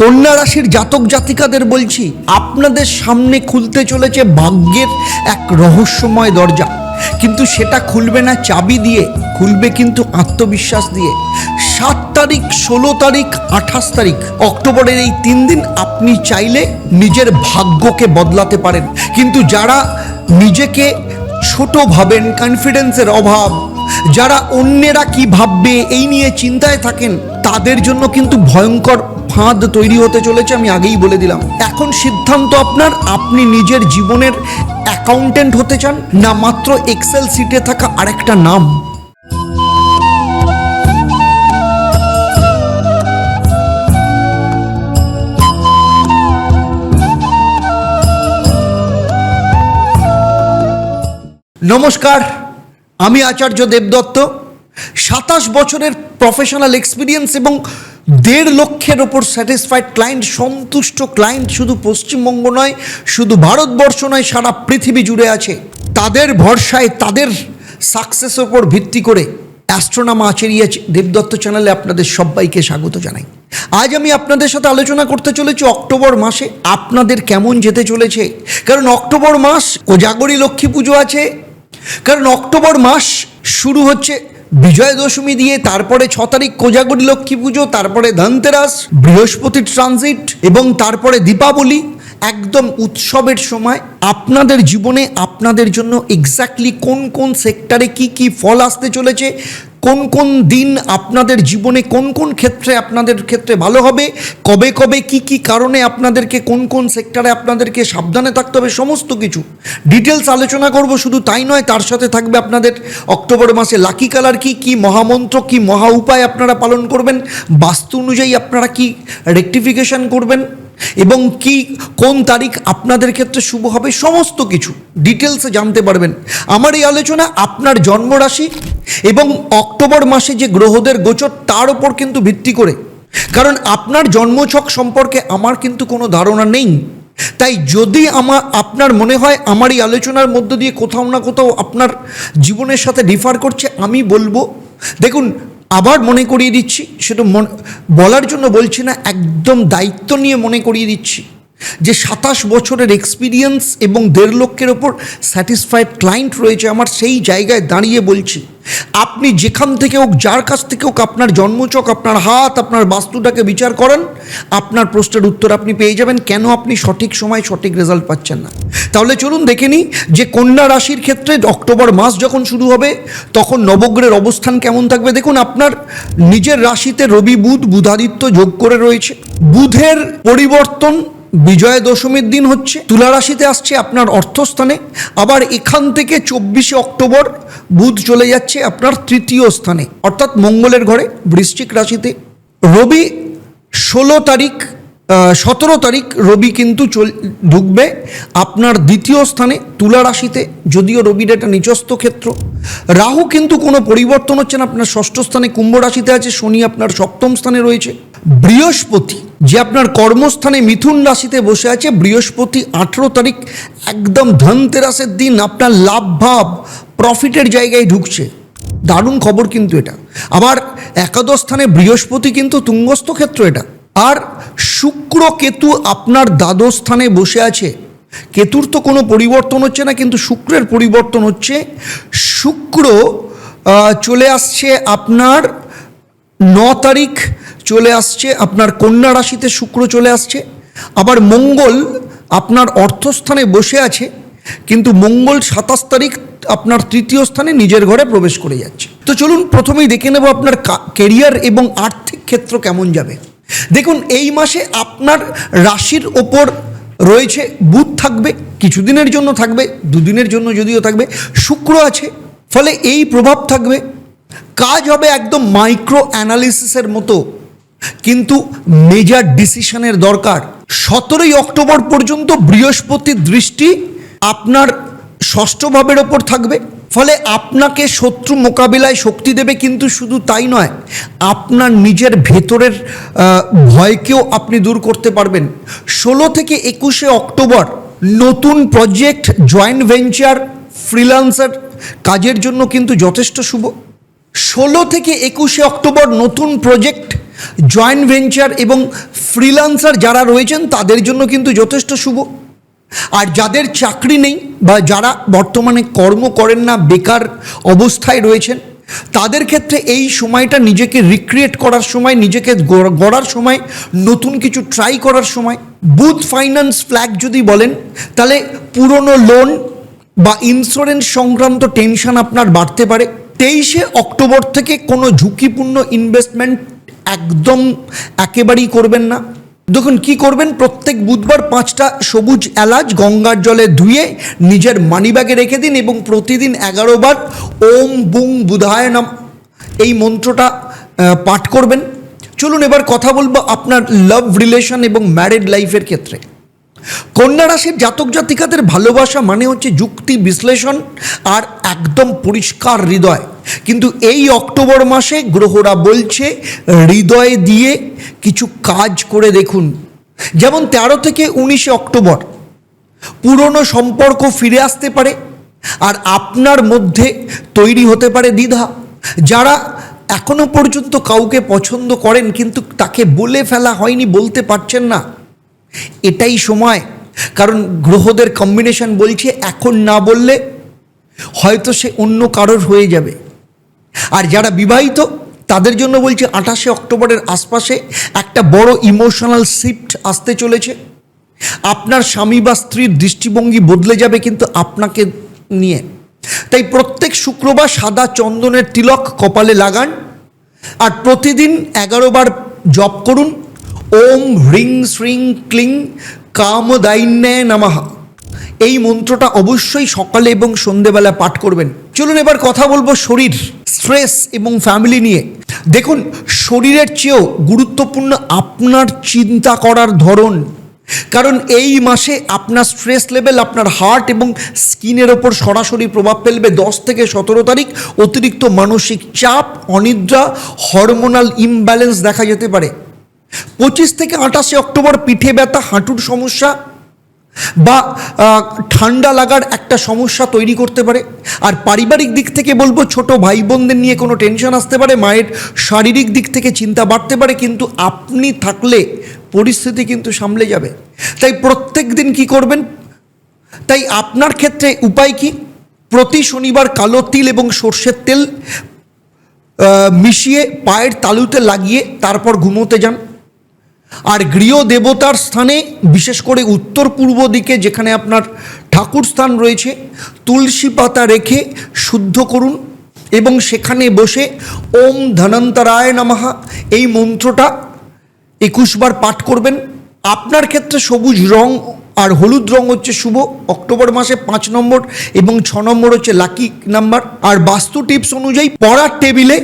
কন্যা রাশির জাতক জাতিকাদের বলছি, আপনাদের সামনে খুলতে চলেছে ভাগ্যের এক রহস্যময় দরজা। কিন্তু সেটা খুলবে না চাবি দিয়ে, খুলবে কিন্তু আত্মবিশ্বাস দিয়ে। সাত তারিখ, ষোলো তারিখ, আঠাশ তারিখ, অক্টোবরের এই তিন দিন আপনি চাইলে নিজের ভাগ্যকে বদলাতে পারেন। কিন্তু যারা নিজেকে ছোট ভাবেন কনফিডেন্সের অভাব, যারা অন্যেরা কি ভাববে এই নিয়ে চিন্তায় থাকেন, তাদের জন্য কিন্তু ভয়ঙ্কর ফাঁদ তৈরি হতে চলেছে, আমি আগেই বলে দিলাম। এখন সিদ্ধান্ত আপনার, আপনি নিজের জীবনের অ্যাকাউন্টেন্ট হতে চান, না মাত্র এক্সেল সিটে থাকা আরেকটা নাম। নমস্কার, আমি আচার্য দেবদত্ত। সাতাশ বছরের প্রফেশনাল এক্সপিরিয়েন্স এবং দেড় লক্ষের ওপর স্যাটিসফাইড ক্লায়েন্ট সন্তুষ্ট ক্লায়েন্ট শুধু পশ্চিমবঙ্গ নয়, শুধু ভারতবর্ষ নয়, সারা পৃথিবী জুড়ে আছে। তাদের ভরসায়, তাদের সাকসেসের ওপর ভিত্তি করে অ্যাস্ট্রোনামা আচেরিয়া দেবদত্ত চ্যানেলে আপনাদের সবাইকে স্বাগত জানাই। আজ আমি আপনাদের সাথে আলোচনা করতে চলেছি অক্টোবর মাসে, আপনাদের কেমন যেতে চলেছে? কারণ অক্টোবর মাস, কোজাগরী লক্ষ্মী পুজো আছে। কারণ অক্টোবর মাস শুরু হচ্ছে বিজয় দশমী দিয়ে তারপরে ছ তারিখ কোজাগরি লক্ষ্মী পুজো, তারপরে ধনতেরাস, বৃহস্পতির ট্রানজিট এবং তারপরে দীপাবলি একদম উৎসবের সময়। আপনাদের জীবনে আপনাদের জন্য এক্স্যাক্টলি কোন কোন সেক্টরে কি কি ফল আসতে চলেছে? কোন কোন দিন আপনাদের জীবনে কোন কোন ক্ষেত্রে আপনাদের ক্ষেত্রে ভালো হবে? কবে কবে কি কি কারণে আপনাদেরকে কোন কোন সেক্টরে আপনাদেরকে সাবধানে থাকতে হবে? সমস্ত কিছু। ডিটেলস আলোচনা করব, শুধু তাই নয়, তার সাথে থাকবে আপনাদের অক্টোবর মাসে লাকি কালার কি কি মহামন্ত্র, কি মহা উপায় আপনারা পালন করবেন, বাস্তু অনুযায়ী আপনারা কি রেকটিফিকেশন করবেন এবং কি, কোন তারিখ আপনাদের ক্ষেত্রে শুভ হবে, সমস্ত কিছু ডিটেলসে জানতে পারবেন। আমার এই আলোচনা আপনার জন্মরাশি এবং অক্টোবর মাসে যে গ্রহদের গোচর, তার ওপর কিন্তু ভিত্তি করে। কারণ আপনার জন্মছক সম্পর্কে আমার কিন্তু কোনো ধারণা নেই। তাই যদি আমার, আপনার মনে হয় আমার এই আলোচনার মধ্য দিয়ে কোথাও না কোথাও আপনার জীবনের সাথে ডিফার করছে, আমি বলব, দেখুন আবার মনে করিয়ে দিচ্ছি, সেটা মন, বলার জন্য বলছি না, একদম দায়িত্ব নিয়ে মনে করিয়ে দিচ্ছি যে সাতাশ বছরের এক্সপিরিয়েন্স এবং দেড় লক্ষের ওপর স্যাটিসফাইড ক্লায়েন্ট রয়েছে আমার, সেই জায়গায় দাঁড়িয়ে বলছি। আপনি যেখান থেকে হোক, যার কাছ থেকে হোক আপনার জন্মচক, আপনার হাত, আপনার বাস্তুটাকে বিচার করেন, আপনার প্রশ্নের উত্তর আপনি পেয়ে যাবেন। কেন আপনি সঠিক সময় সঠিক রেজাল্ট পাচ্ছেন না? তাহলে চলুন দেখে নিই যে কন্যা রাশির ক্ষেত্রে অক্টোবর মাস যখন শুরু হবে, তখন নবগ্রহের অবস্থান কেমন থাকবে? দেখুন, আপনার নিজের রাশিতে রবি, বুধ, বুধাদিত্য যোগ করে রয়েছে। বুধের পরিবর্তন বিজয়া দশমীর দিন হচ্ছে তুলা রাশিতে আসছে আপনার অর্থস্থানে, আবার এখান থেকে চব্বিশে অক্টোবর বুধ চলে যাচ্ছে আপনার তৃতীয় স্থানে, অর্থাৎ মঙ্গলের ঘরে বৃশ্চিক রাশিতে। রবি ষোলো তারিখ সতেরো তারিখ রবি কিন্তু চল ঢুকবে আপনার দ্বিতীয় স্থানে তুলা রাশিতে যদিও রবির একটা নিচস্থ ক্ষেত্র। রাহু কিন্তু কোনো পরিবর্তন হচ্ছে না, আপনার ষষ্ঠ স্থানে কুম্ভ রাশিতে আছে, শনি আপনার সপ্তম স্থানে রয়েছে। বৃহস্পতি, যে আপনার কর্মস্থানে মিথুন রাশিতে বসে আছে, বৃহস্পতি আঠেরো তারিখ একদম ধনতেরাসের দিন, আপনার লাভ ভাব প্রফিটের জায়গায় ঢুকছে। দারুণ খবর কিন্তু এটা। আবার একাদশ স্থানে বৃহস্পতি কিন্তু তুঙ্গস্থ ক্ষেত্র এটা। আর শুক্র কেতু আপনার দ্বাদশ স্থানে বসে আছে। কেতুর তো কোনো পরিবর্তন হচ্ছে না, কিন্তু শুক্রের পরিবর্তন হচ্ছে। শুক্র চলে আসছে আপনার ন তারিখ চলে আসছে, আপনার কন্যা রাশিতে শুক্র চলে আসছে, আবার মঙ্গল আপনার অর্থস্থানে বসে আছে, কিন্তু মঙ্গল সাতাশ তারিখ আপনার তৃতীয় স্থানে নিজের ঘরে প্রবেশ করে যাচ্ছে। তো চলুন প্রথমেই দেখে নেব আপনার কেরিয়ার এবং আর্থিক ক্ষেত্র কেমন যাবে। দেখুন, এই মাসে আপনার রাশির ওপর রয়েছে বুধ থাকবে, কিছুদিনের জন্য থাকবে, দুদিনের জন্য যদিও থাকবে, শুক্র আছে, ফলে এই প্রভাব থাকবে। কাজ হবে একদম মাইক্রো অ্যানালিসিসের মতো। কিন্তু মেজর ডিসিশনের দরকার। সতেরোই অক্টোবর পর্যন্ত বৃহস্পতির দৃষ্টি আপনার ষষ্ঠ ভাবের ওপর থাকবে। ফলে আপনাকে শত্রু মোকাবিলায় শক্তি দেবে কিন্তু শুধু তাই নয়, আপনার নিজের ভেতরের ভয়কেও আপনি দূর করতে পারবেন। ষোলো থেকে একুশে অক্টোবর নতুন প্রজেক্ট জয়েন্ট ভেঞ্চার ফ্রিল্যান্সার কাজের জন্য কিন্তু যথেষ্ট শুভ। ষোলো থেকে একুশে অক্টোবর নতুন প্রজেক্ট জয়েন্ট ভেঞ্চার এবং ফ্রিল্যান্সার যারা রয়েছেন, তাদের জন্য কিন্তু যথেষ্ট শুভ। আর যাদের চাকরি নেই বা যারা বর্তমানে কর্ম করেন না, বেকার অবস্থায় রয়েছেন, তাদের ক্ষেত্রে এই সময়টা নিজেকে রিক্রিয়েট করার সময়, নিজেকে গড়ার সময়, নতুন কিছু ট্রাই করার সময়। বুথ ফাইন্যান্স ফ্ল্যাগ যদি বলেন, তাহলে পুরনো লোন বা ইন্স্যুরেন্স সংক্রান্ত টেনশন আপনার বাড়তে পারে। তেইশে অক্টোবর থেকে কোনো ঝুঁকিপূর্ণ ইনভেস্টমেন্ট একদম একেবারেই করবেন না। দেখুন কি করবেন? প্রত্যেক বুধবার পাঁচটা সবুজ এলাচ গঙ্গার জলে ধুয়ে নিজের মানিব্যাগে রেখে দিন এবং প্রতিদিন এগারো বার ওম বুং বুধায় নাম। এই মন্ত্রটা পাঠ করবেন। চলুন এবার কথা বলব আপনার লাভ রিলেশন এবং ম্যারেড লাইফের ক্ষেত্রে। কন্যা রাশির জাতক জাতিকাদের ভালোবাসা মানে হচ্ছে যুক্তি বিশ্লেষণ আর একদম পরিষ্কার হৃদয়। কিন্তু এই অক্টোবর মাসে গ্রহরা বলছে, হৃদয় দিয়ে কিছু কাজ করে দেখুন। যেমন তেরো থেকে উনিশে অক্টোবর, পুরনো সম্পর্ক ফিরে আসতে পারে আর আপনার মধ্যে তৈরি হতে পারে দ্বিধা। যারা এখনও পর্যন্ত কাউকে পছন্দ করেন কিন্তু তাকে বলে ফেলা হয়নি, বলতে পারছেন না। এটাই সময়। কারণ গ্রহদের কম্বিনেশন বলছে, এখন না বললে হয়তো সে অন্য কারোর হয়ে যাবে। আর যারা বিবাহিত, তাদের জন্য বলছে, আঠাশে অক্টোবরের আশপাশে একটা বড় ইমোশনাল শিফট আসতে চলেছে। আপনার স্বামী বা স্ত্রীর দৃষ্টিভঙ্গি বদলে যাবে কিন্তু আপনাকে নিয়ে। তাই প্রত্যেক শুক্রবার সাদা চন্দনের তিলক কপালে লাগান। আর প্রতিদিন এগারো বার জপ করুন। ওম হ্রিং শ্রিং ক্লিং কামদাইন্যায় নামাহা এই মন্ত্রটা অবশ্যই সকালে এবং সন্ধেবেলা পাঠ করবেন। চলুন এবার কথা বলব শরীর, স্ট্রেস এবং ফ্যামিলি নিয়ে। দেখুন, শরীরের চেয়েও গুরুত্বপূর্ণ আপনার চিন্তা করার ধরন। কারণ এই মাসে আপনার স্ট্রেস লেভেল, আপনার হার্ট এবং স্কিনের ওপর সরাসরি প্রভাব ফেলবে দশ থেকে সতেরো তারিখ। অতিরিক্ত মানসিক চাপ, অনিদ্রা, হরমোনাল ইমব্যালেন্স দেখা যেতে পারে। পঁচিশ থেকে আঠাশে অক্টোবর পিঠে ব্যথা, হাঁটুর সমস্যা বা ঠান্ডা লাগার একটা সমস্যা তৈরি করতে পারে। আর পারিবারিক দিক থেকে বলব, ছোট ভাই বোনদের নিয়ে কোনো টেনশন আসতে পারে, মায়ের শারীরিক দিক থেকে চিন্তা বাড়তে পারে, কিন্তু আপনি থাকলে পরিস্থিতি কিন্তু সামলে যাবে। তাই প্রত্যেক দিন কী করবেন? তাই আপনার ক্ষেত্রে উপায় কি? প্রতি শনিবার কালো তিল এবং সর্ষের তেল মিশিয়ে পায়ের তালুতে লাগিয়ে তারপর ঘুমোতে যান। আর গৃহ দেবতার স্থানে, বিশেষ করে উত্তর পূর্ব দিকে যেখানে আপনার ঠাকুর স্থান রয়েছে, তুলসী পাতা রেখে শুদ্ধ করুন এবং সেখানে বসে ওম ধনন্তরায় নমঃ। এই মন্ত্রটা একুশবার পাঠ করবেন। আপনার ক্ষেত্রে সবুজ রং আর হলুদ রং হচ্ছে শুভ। অক্টোবর মাসে পাঁচ নম্বর এবং ছ নম্বর হচ্ছে লাকি নাম্বার। আর বাস্তু টিপস অনুযায়ী পড়ার টেবিলে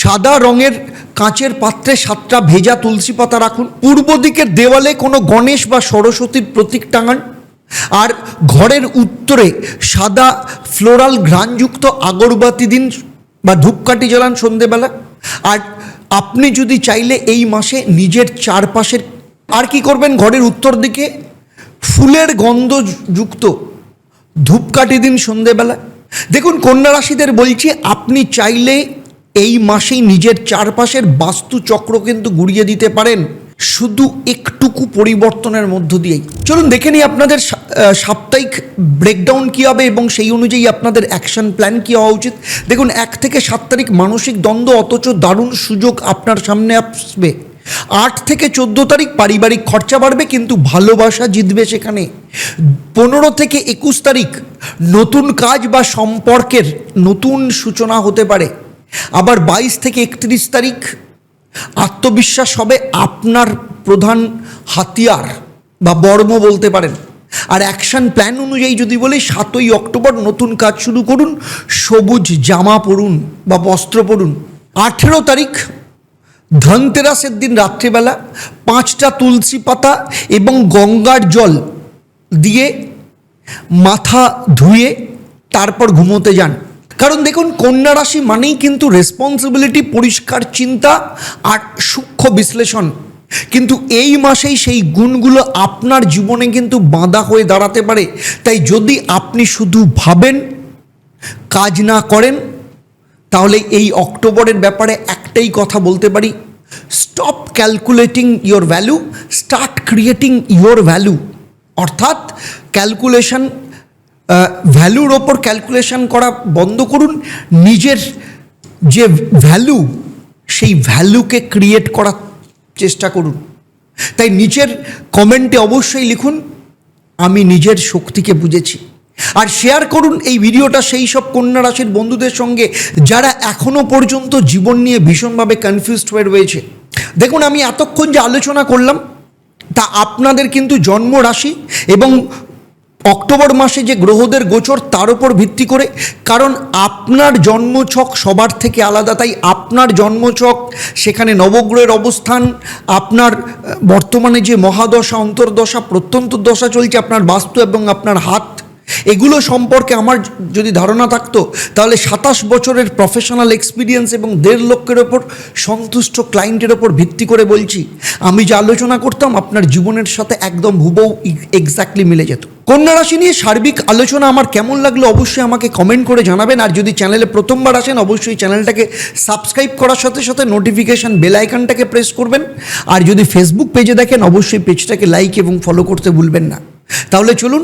সাদা রঙের কাঁচের পাত্রে সাতটা ভেজা তুলসী পাতা রাখুন। পূর্ব দিকের দেওয়ালে কোনো গণেশ বা সরস্বতীর প্রতীক টাঙান। আর ঘরের উত্তরে সাদা ফ্লোরাল ঘ্রাণযুক্ত আগরবাতি দিন বা ধূপকাঠি জ্বালান সন্ধেবেলা। আর আপনি যদি চাইলে এই মাসে নিজের চারপাশের আর কি করবেন ঘরের উত্তর দিকে? ফুলের গন্ধযুক্ত ধূপকাঠি দিন সন্ধেবেলা। দেখুন, কন্যা রাশিদের বলছি, আপনি চাইলে এই মাসেই নিজের চারপাশের বাস্তু চক্র কিন্তু গুড়িয়ে দিতে পারেন। শুধু একটুকু পরিবর্তনের মধ্য দিয়েই। চলুন দেখে নিই আপনাদের সাপ্তাহিক ব্রেকডাউন কী হবে এবং সেই অনুযায়ী আপনাদের অ্যাকশন প্ল্যান কী হওয়া উচিত। দেখুন, এক থেকে সাত তারিখ মানসিক দ্বন্দ্ব অথচ দারুণ সুযোগ আপনার সামনে আসবে। আট থেকে চোদ্দ তারিখ পারিবারিক খরচা বাড়বে, কিন্তু ভালোবাসা জিতবে সেখানে। পনেরো থেকে একুশ তারিখ নতুন কাজ বা সম্পর্কের নতুন সূচনা হতে পারে। আবার বাইশ থেকে একত্রিশ তারিখ আত্মবিশ্বাস হবে আপনার প্রধান হাতিয়ার বা বর্ম বলতে পারেন। আর অ্যাকশন প্ল্যান অনুযায়ী যদি বলি, সাতই অক্টোবর নতুন কাজ শুরু করুন, সবুজ জামা পরুন বা বস্ত্র পরুন। আঠেরো তারিখ ধনতেরাসের দিন রাত্রিবেলা, পাঁচটা তুলসী পাতা এবং গঙ্গার জল দিয়ে মাথা ধুয়ে তারপর ঘুমোতে যান। কারণ দেখুন, কন্যা রাশি মানেই কিন্তু রেসপন্সিবিলিটি পরিষ্কার চিন্তা আর সূক্ষ্ম বিশ্লেষণ। কিন্তু এই মাসেই সেই গুণগুলো আপনার জীবনে কিন্তু বাঁধা হয়ে দাঁড়াতে পারে। তাই যদি আপনি শুধু ভাবেন, কাজ না করেন, তাহলে এই অক্টোবরের ব্যাপারে একটাই কথা বলতে পারি। Stop calculating your value start creating your value অর্থাৎ ক্যালকুলেশন ভ্যালুর ওপর ক্যালকুলেশন করা বন্ধ করুন। নিজের যে ভ্যালু সেই ভ্যালুকে ক্রিয়েট করার চেষ্টা করুন। তাই নিচের কমেন্টে অবশ্যই লিখুন, আমি নিজের শক্তিকে বুঝেছি। আর শেয়ার করুন এই ভিডিওটা সেই সব কন্যা রাশির বন্ধুদের সঙ্গে, যারা এখনও পর্যন্ত জীবন নিয়ে ভীষণভাবে কনফিউজড হয়ে রয়েছে। দেখুন, আমি এতক্ষণ যে আলোচনা করলাম, তা আপনাদের কিন্তু জন্ম রাশি এবং অক্টোবর মাসে যে গ্রহদের গোচর, তার উপর ভিত্তি করে, কারণ আপনার জন্মছক সবার থেকে আলাদা, তাই আপনার জন্মছক, সেখানে নবগ্রহের অবস্থান, আপনার বর্তমানে যে মহাদশা, অন্তর্দশা প্রত্যন্ত দশা চলছে, আপনার বাস্তু এবং আপনার হাত, এগুলো সম্পর্কে আমার যদি ধারণা থাকতো, তাহলে সাতাশ বছরের প্রফেশনাল এক্সপিরিয়েন্স এবং দেড় লক্ষের ওপর সন্তুষ্ট ক্লায়েন্টের ওপর ভিত্তি করে বলছি, আমি যে আলোচনা করতাম, আপনার জীবনের সাথে একদম হুবহু এক্স্যাক্টলি মিলে যেত। কন্যা রাশি নিয়ে সার্বিক আলোচনা আমার কেমন লাগল অবশ্যই আমাকে কমেন্ট করে জানাবেন। আর যদি চ্যানেলে প্রথমবার আসেন, অবশ্যই চ্যানেলটাকে সাবস্ক্রাইব করার সাথে সাথে নোটিফিকেশান বেল আইকনটাকে প্রেস করবেন। আর যদি ফেসবুক পেজে দেখেন, অবশ্যই পেজটাকে লাইক এবং ফলো করতে ভুলবেন না। তাহলে চলুন,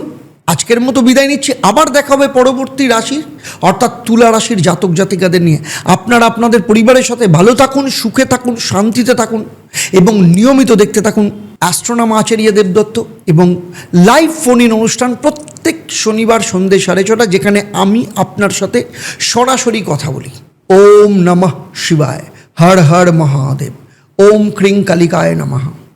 আজকের মতো বিদায় নিচ্ছি। আবার দেখা হবে পরবর্তী রাশির, অর্থাৎ তুলা রাশির জাতক জাতিকাদের নিয়ে। আপনারা আপনাদের পরিবারের সাথে ভালো থাকুন, সুখে থাকুন, শান্তিতে থাকুন এবং নিয়মিত দেখতে থাকুন। অ্যাস্ট্রোনাম আচার্য দেবদত্ত এবং লাইভ ফোন ইন অনুষ্ঠান প্রত্যেক শনিবার সন্ধ্যে সাড়ে ছটা, যেখানে আমি আপনার সাথে সরাসরি কথা বলি। ওম নমঃ শিবায়, হর হর মহাদেব, ওম ক্রিং কালিকায় নমঃ।